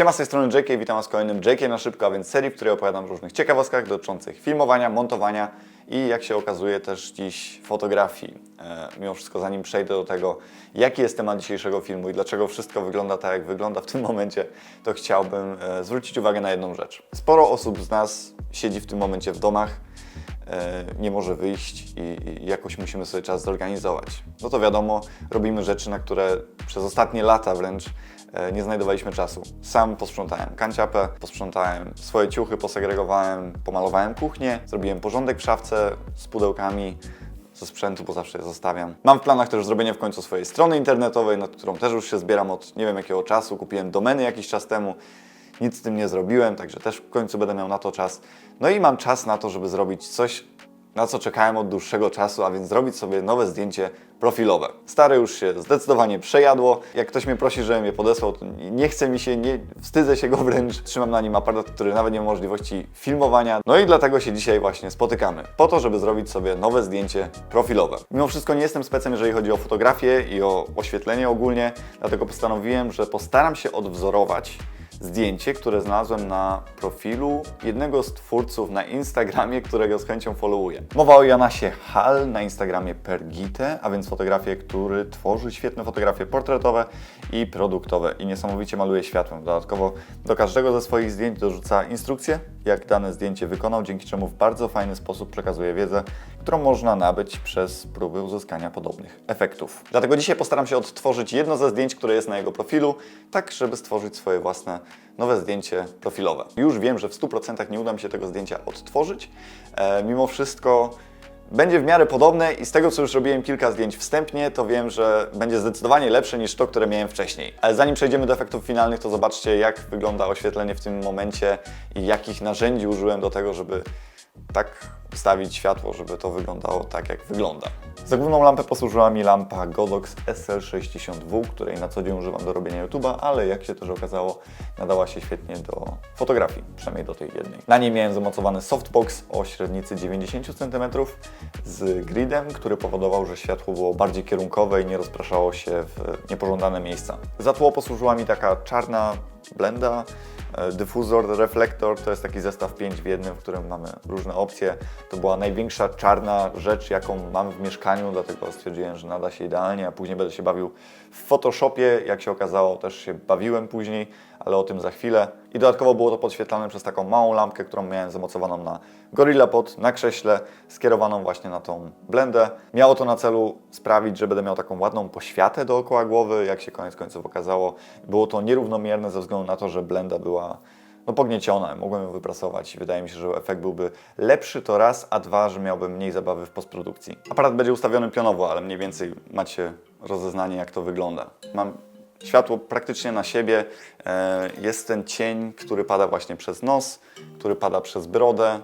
Siema z tej strony JK, witam Was w kolejnym JK na szybko, a więc serii, w której opowiadam o różnych ciekawostkach dotyczących filmowania, montowania i jak się okazuje też dziś fotografii. E, mimo wszystko zanim przejdę do tego, jaki jest temat dzisiejszego filmu i dlaczego wszystko wygląda tak, jak wygląda w tym momencie, to chciałbym e, zwrócić uwagę na jedną rzecz. Sporo osób z nas siedzi w tym momencie w domach, nie może wyjść i, i jakoś musimy sobie czas zorganizować. No to wiadomo, robimy rzeczy, na które przez ostatnie lata wręcz e, nie znajdowaliśmy czasu. Sam posprzątałem kanciapę, posprzątałem swoje ciuchy, posegregowałem, pomalowałem kuchnię, zrobiłem porządek w szafce z pudełkami ze sprzętu, bo zawsze je zostawiam. Mam w planach też zrobienie w końcu swojej strony internetowej, nad którą też już się zbieram od nie wiem jakiego czasu. Kupiłem domeny jakiś czas temu. Nic z tym nie zrobiłem, także też w końcu będę miał na to czas. No i mam czas na to, żeby zrobić coś, na co czekałem od dłuższego czasu, a więc zrobić sobie nowe zdjęcie profilowe. Stare już się zdecydowanie przejadło. Jak ktoś mnie prosi, żebym je podesłał, to nie chce mi się, nie wstydzę się go wręcz. Trzymam na nim aparat, który nawet nie ma możliwości filmowania. No i dlatego się dzisiaj właśnie spotykamy. Po to, żeby zrobić sobie nowe zdjęcie profilowe. Mimo wszystko nie jestem specem, jeżeli chodzi o fotografię i o oświetlenie ogólnie, dlatego postanowiłem, że postaram się odwzorować zdjęcie, które znalazłem na profilu jednego z twórców na Instagramie, którego z chęcią followuję. Mowa o Janasie Hall na Instagramie Pergite, a więc fotografie, który tworzy świetne fotografie portretowe i produktowe i niesamowicie maluje światłem. Dodatkowo do każdego ze swoich zdjęć dorzuca instrukcję, jak dane zdjęcie wykonał, dzięki czemu w bardzo fajny sposób przekazuje wiedzę, którą można nabyć przez próby uzyskania podobnych efektów. Dlatego dzisiaj postaram się odtworzyć jedno ze zdjęć, które jest na jego profilu, tak żeby stworzyć swoje własne nowe zdjęcie profilowe. Już wiem, że w 100% nie uda mi się tego zdjęcia odtworzyć. E, mimo wszystko będzie w miarę podobne i z tego, co już robiłem kilka zdjęć wstępnie, to wiem, że będzie zdecydowanie lepsze niż to, które miałem wcześniej. Ale zanim przejdziemy do efektów finalnych, to zobaczcie, jak wygląda oświetlenie w tym momencie i jakich narzędzi użyłem do tego, żeby tak ustawić światło, żeby to wyglądało tak, jak wygląda. Za główną lampę posłużyła mi lampa Godox SL60W, której na co dzień używam do robienia YouTube'a, ale jak się też okazało, nadała się świetnie do fotografii, przynajmniej do tej jednej. Na niej miałem zamocowany softbox o średnicy 90 cm z gridem, który powodował, że światło było bardziej kierunkowe i nie rozpraszało się w niepożądane miejsca. Za tło posłużyła mi taka czarna blenda, E, Dyfuzor, reflektor to jest taki zestaw 5 w jednym, w którym mamy różne opcje. To była największa czarna rzecz, jaką mam w mieszkaniu, dlatego stwierdziłem, że nada się idealnie, a później będę się bawił w Photoshopie. Jak się okazało, też się bawiłem później, ale o tym za chwilę. I dodatkowo było to podświetlane przez taką małą lampkę, którą miałem zamocowaną na Gorilla Pod, na krześle, skierowaną właśnie na tą blendę. Miało to na celu sprawić, że będę miał taką ładną poświatę dookoła głowy, jak się koniec końców okazało. Było to nierównomierne ze względu na to, że blenda była no, pognieciona, mogłem ją wyprasować i wydaje mi się, że efekt byłby lepszy to raz, a dwa, że miałbym mniej zabawy w postprodukcji. Aparat będzie ustawiony pionowo, ale mniej więcej macie rozeznanie jak to wygląda. Mam światło praktycznie na siebie. E, Jest ten cień, który pada właśnie przez nos, który pada przez brodę.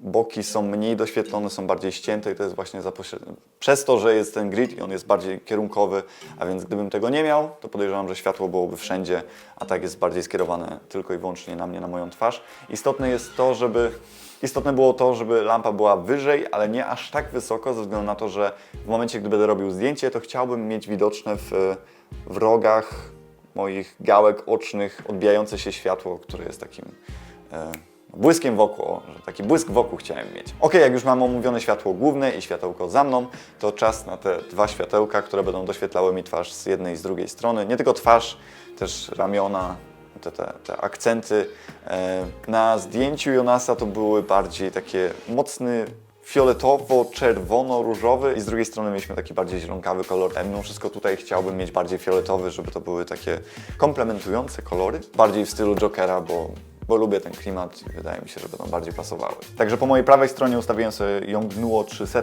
Boki są mniej doświetlone, są bardziej ścięte i to jest właśnie przez to, że jest ten grid i on jest bardziej kierunkowy, a więc gdybym tego nie miał, to podejrzewam, że światło byłoby wszędzie, a tak jest bardziej skierowane tylko i wyłącznie na mnie, na moją twarz. Istotne jest to, żeby Istotne było to, żeby lampa była wyżej, ale nie aż tak wysoko, ze względu na to, że w momencie, gdy będę robił zdjęcie, to chciałbym mieć widoczne w, w rogach moich gałek ocznych odbijające się światło, które jest takim e, błyskiem wokół, że taki błysk wokół chciałem mieć. Ok, jak już mam omówione światło główne i światełko za mną, to czas na te dwa światełka, które będą doświetlały mi twarz z jednej i z drugiej strony. Nie tylko twarz, też ramiona, te, te, te akcenty. E, Na zdjęciu Jonasa to były bardziej takie mocny fioletowo-czerwono-różowy i z drugiej strony mieliśmy taki bardziej zielonkawy kolor. A mimo wszystko tutaj chciałbym mieć bardziej fioletowy, żeby to były takie komplementujące kolory. Bardziej w stylu Jokera, bo, bo lubię ten klimat i wydaje mi się, że będą bardziej pasowały. Także po mojej prawej stronie ustawiłem sobie Yongnuo 300,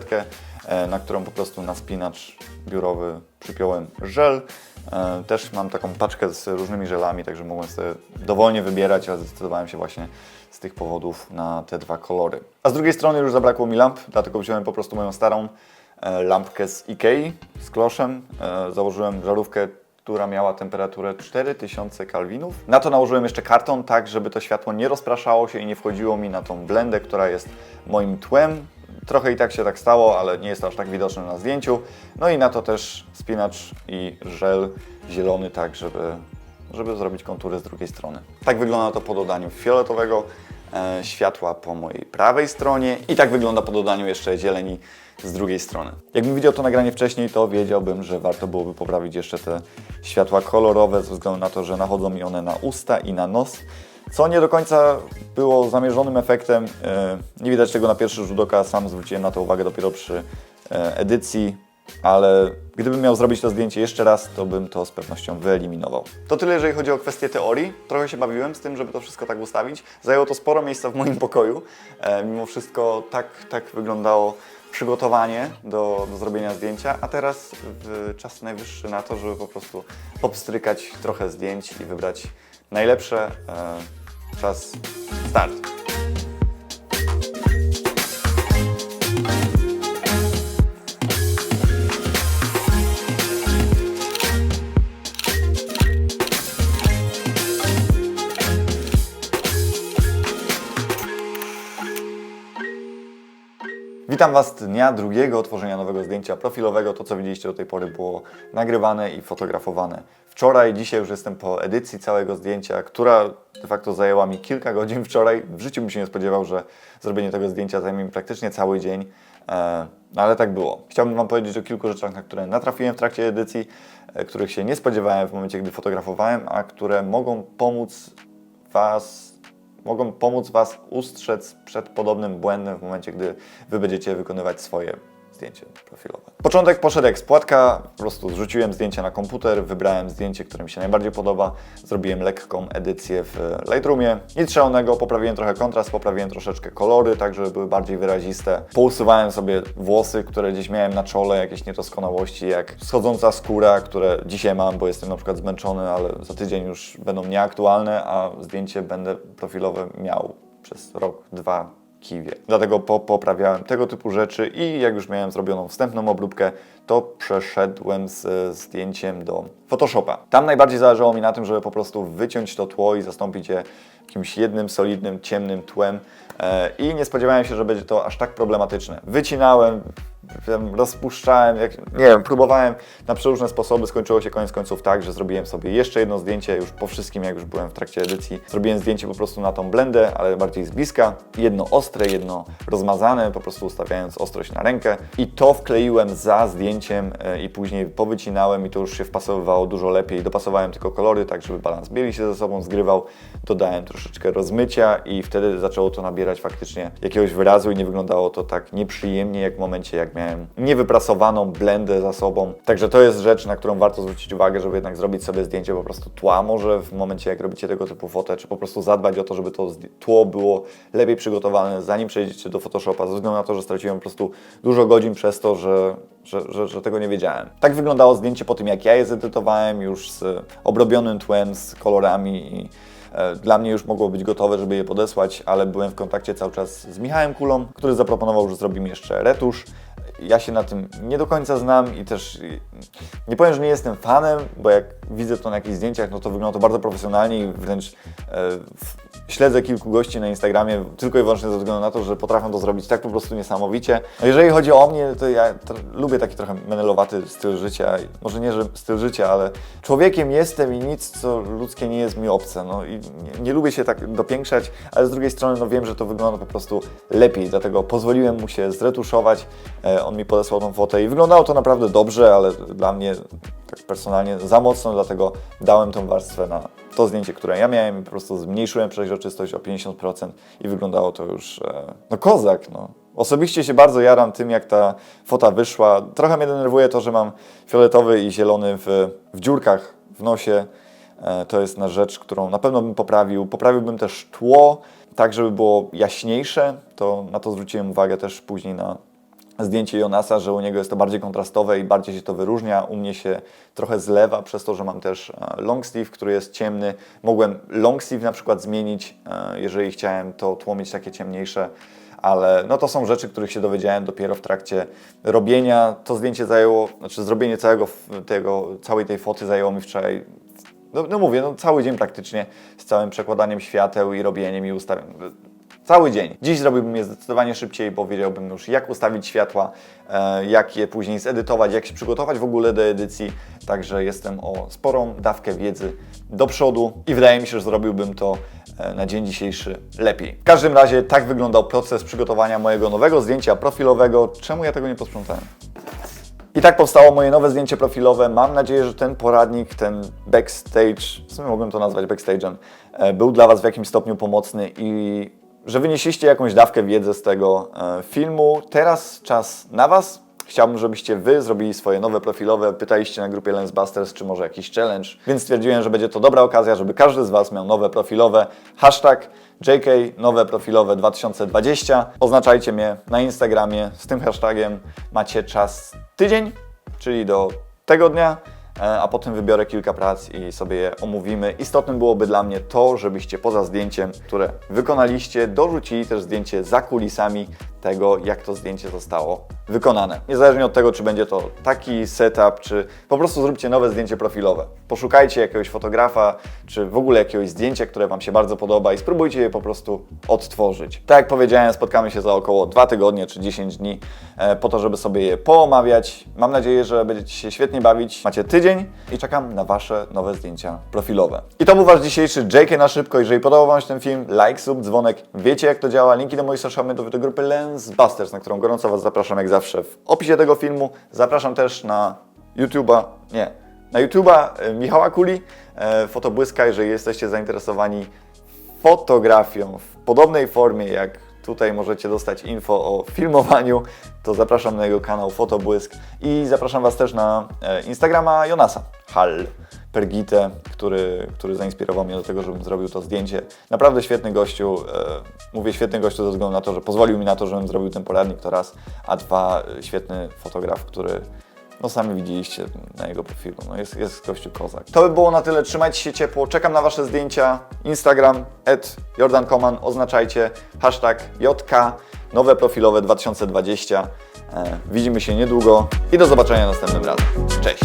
e, na którą po prostu na spinacz biurowy przypiąłem żel. E, Też mam taką paczkę z różnymi żelami, także mogłem sobie dowolnie wybierać, ale zdecydowałem się właśnie z tych powodów na te dwa kolory. A z drugiej strony już zabrakło mi lamp, dlatego wziąłem po prostu moją starą e, lampkę z Ikei z kloszem. Założyłem żarówkę, która miała temperaturę 4000 Kelvinów. Na to nałożyłem jeszcze karton, tak żeby to światło nie rozpraszało się i nie wchodziło mi na tą blendę, która jest moim tłem. Trochę i tak się tak stało, ale nie jest to aż tak widoczne na zdjęciu. No i na to też spinacz i żel zielony, tak żeby żeby zrobić kontury z drugiej strony. Tak wygląda to po dodaniu fioletowego światła po mojej prawej stronie i tak wygląda po dodaniu jeszcze zieleni z drugiej strony. Jakbym widział to nagranie wcześniej, to wiedziałbym, że warto byłoby poprawić jeszcze te światła kolorowe ze względu na to, że nachodzą mi one na usta i na nos, co nie do końca było zamierzonym efektem. E, Nie widać tego na pierwszy rzut oka, sam zwróciłem na to uwagę dopiero przy e, edycji, ale gdybym miał zrobić to zdjęcie jeszcze raz, to bym to z pewnością wyeliminował. To tyle, jeżeli chodzi o kwestię teorii. Trochę się bawiłem z tym, żeby to wszystko tak ustawić. Zajęło to sporo miejsca w moim pokoju. E, Mimo wszystko tak, tak wyglądało przygotowanie do, do zrobienia zdjęcia, a teraz w, czas najwyższy na to, żeby po prostu popstrykać trochę zdjęć i wybrać najlepsze. E, czas start. Witam Was dnia drugiego tworzenia nowego zdjęcia profilowego. To, co widzieliście do tej pory, było nagrywane i fotografowane wczoraj. Dzisiaj już jestem po edycji całego zdjęcia, która de facto zajęła mi kilka godzin wczoraj. W życiu bym się nie spodziewał, że zrobienie tego zdjęcia zajmie mi praktycznie cały dzień. E, ale tak było. Chciałbym Wam powiedzieć o kilku rzeczach, na które natrafiłem w trakcie edycji, e, których się nie spodziewałem w momencie, gdy fotografowałem, a które mogą pomóc Was mogą pomóc Was ustrzec przed podobnym błędem w momencie, gdy Wy będziecie wykonywać swoje zdjęcie profilowe. Początek poszedł jak spłatka, po prostu zrzuciłem zdjęcie na komputer, wybrałem zdjęcie, które mi się najbardziej podoba, zrobiłem lekką edycję w Lightroomie, nic szalonego, poprawiłem trochę kontrast, poprawiłem troszeczkę kolory, tak żeby były bardziej wyraziste. Pousuwałem sobie włosy, które gdzieś miałem na czole, jakieś niedoskonałości, jak schodząca skóra, które dzisiaj mam, bo jestem na przykład zmęczony, ale za tydzień już będą nieaktualne, a zdjęcie będę profilowe miał przez rok, dwa, kiwie. Dlatego po, poprawiałem tego typu rzeczy i jak już miałem zrobioną wstępną obróbkę, to przeszedłem z zdjęciem do Photoshopa. Tam najbardziej zależało mi na tym, żeby po prostu wyciąć to tło i zastąpić je jakimś jednym, solidnym, ciemnym tłem e, i nie spodziewałem się, że będzie to aż tak problematyczne. Wycinałem, wiem, rozpuszczałem, jak, nie wiem, próbowałem na przeróżne sposoby. Skończyło się koniec końców tak, że zrobiłem sobie jeszcze jedno zdjęcie, już po wszystkim, jak już byłem w trakcie edycji. Zrobiłem zdjęcie po prostu na tą blendę, ale bardziej z bliska. Jedno ostre, jedno rozmazane, po prostu ustawiając ostrość na rękę. I to wkleiłem za zdjęciem e, i później powycinałem i to już się wpasowywało dużo lepiej. Dopasowałem tylko kolory, tak żeby balans bieli się ze sobą zgrywał. Dodałem troszeczkę rozmycia i wtedy zaczęło to nabierać faktycznie jakiegoś wyrazu i nie wyglądało to tak nieprzyjemnie, jak w momencie, jak miałem niewyprasowaną blendę za sobą. Także to jest rzecz, na którą warto zwrócić uwagę, żeby jednak zrobić sobie zdjęcie po prostu tła może w momencie, jak robicie tego typu fotę, czy po prostu zadbać o to, żeby to tło było lepiej przygotowane, zanim przejdziecie do Photoshopa, ze względu na to, że straciłem po prostu dużo godzin przez to, że, że, że, że tego nie wiedziałem. Tak wyglądało zdjęcie po tym, jak ja je zedytowałem już z obrobionym tłem, z kolorami i E, Dla mnie już mogło być gotowe, żeby je podesłać, ale byłem w kontakcie cały czas z Michałem Kulą, który zaproponował, że zrobimy jeszcze retusz. Ja się na tym nie do końca znam i też nie powiem, że nie jestem fanem, bo jak widzę to na jakichś zdjęciach, no to wygląda to bardzo profesjonalnie i wręcz e, śledzę kilku gości na Instagramie tylko i wyłącznie ze względu na to, że potrafią to zrobić tak po prostu niesamowicie. No jeżeli chodzi o mnie, to ja lubię taki trochę menelowaty styl życia. Może nie, że styl życia, ale człowiekiem jestem i nic, co ludzkie nie jest mi obce. No i nie, nie lubię się tak dopiększać, ale z drugiej strony no wiem, że to wygląda po prostu lepiej, dlatego pozwoliłem mu się zretuszować. E, on mi podesłał tą fotę i wyglądało to naprawdę dobrze, ale dla mnie tak personalnie za mocno, dlatego dałem tą warstwę na to zdjęcie, które ja miałem i po prostu zmniejszyłem przeźroczystość o 50% i wyglądało to już, e, no kozak, no. Osobiście się bardzo jaram tym, jak ta fota wyszła. Trochę mnie denerwuje to, że mam fioletowy i zielony w, w dziurkach w nosie. E, To jest na rzecz, którą na pewno bym poprawił. Poprawiłbym też tło, tak żeby było jaśniejsze. To, na to zwróciłem uwagę też później na zdjęcie Jonasa, że u niego jest to bardziej kontrastowe i bardziej się to wyróżnia. U mnie się trochę zlewa przez to, że mam też e, long sleeve, który jest ciemny. Mogłem long sleeve na przykład zmienić, e, jeżeli chciałem to tło mieć takie ciemniejsze. Ale no to są rzeczy, których się dowiedziałem dopiero w trakcie robienia. To zdjęcie zajęło, znaczy zrobienie całego tego, całej tej foty zajęło mi wczoraj no, no mówię, no cały dzień praktycznie z całym przekładaniem świateł i robieniem i ustawieniem. Cały dzień. Dziś zrobiłbym je zdecydowanie szybciej, bo wiedziałbym już jak ustawić światła, e, jak je później zedytować, jak się przygotować w ogóle do edycji. Także jestem o sporą dawkę wiedzy do przodu i wydaje mi się, że zrobiłbym to e, na dzień dzisiejszy lepiej. W każdym razie tak wyglądał proces przygotowania mojego nowego zdjęcia profilowego. Czemu ja tego nie posprzątałem? I tak powstało moje nowe zdjęcie profilowe. Mam nadzieję, że ten poradnik, ten backstage, w sumie mogłem to nazwać backstage'em, e, był dla Was w jakimś stopniu pomocny i że wynieśliście jakąś dawkę wiedzy z tego e, filmu. Teraz czas na Was. Chciałbym, żebyście Wy zrobili swoje nowe profilowe. Pytaliście na grupie Lensbusters, czy może jakiś challenge, więc stwierdziłem, że będzie to dobra okazja, żeby każdy z Was miał nowe profilowe. Hashtag JK nowe profilowe 2020. Oznaczajcie mnie na Instagramie z tym hashtagiem. Macie czas tydzień, czyli do tego dnia, a potem wybiorę kilka prac i sobie je omówimy. Istotnym byłoby dla mnie to, żebyście poza zdjęciem, które wykonaliście, dorzucili też zdjęcie za kulisami tego, jak to zdjęcie zostało wykonane. Niezależnie od tego, czy będzie to taki setup, czy po prostu zróbcie nowe zdjęcie profilowe. Poszukajcie jakiegoś fotografa, czy w ogóle jakiegoś zdjęcia, które Wam się bardzo podoba i spróbujcie je po prostu odtworzyć. Tak jak powiedziałem, spotkamy się za około 2 tygodnie czy 10 dni e, po to, żeby sobie je poomawiać. Mam nadzieję, że będziecie się świetnie bawić. Macie tydzień i czekam na Wasze nowe zdjęcia profilowe. I to był Wasz dzisiejszy JK na szybko. Jeżeli podobał Wam się ten film, like, sub, dzwonek. Wiecie jak to działa. Linki do moich social mediów, do grupy Lensbusters, na którą gorąco Was zapraszam jak zawsze w opisie tego filmu. Zapraszam też na YouTube'a, nie, na YouTube'a e, Michała Kuli, e, Fotobłyska, jeżeli jesteście zainteresowani fotografią w podobnej formie jak tutaj możecie dostać info o filmowaniu, to zapraszam na jego kanał Fotobłysk i zapraszam Was też na e, Instagrama Jonasa Hall Pergite, który, który zainspirował mnie do tego, żebym zrobił to zdjęcie. Naprawdę świetny gościu, e, mówię świetny gościu ze względu na to, że pozwolił mi na to, żebym zrobił ten poradnik to raz, a dwa, e, świetny fotograf, który no sami widzieliście na jego profilu. No jest, jest gościu kozak. To by było na tyle. Trzymajcie się ciepło. Czekam na Wasze zdjęcia. Instagram, at Jordan Koman. Oznaczajcie hashtag JK nowe profilowe 2020. E, widzimy się niedługo i do zobaczenia następnym razem. Cześć!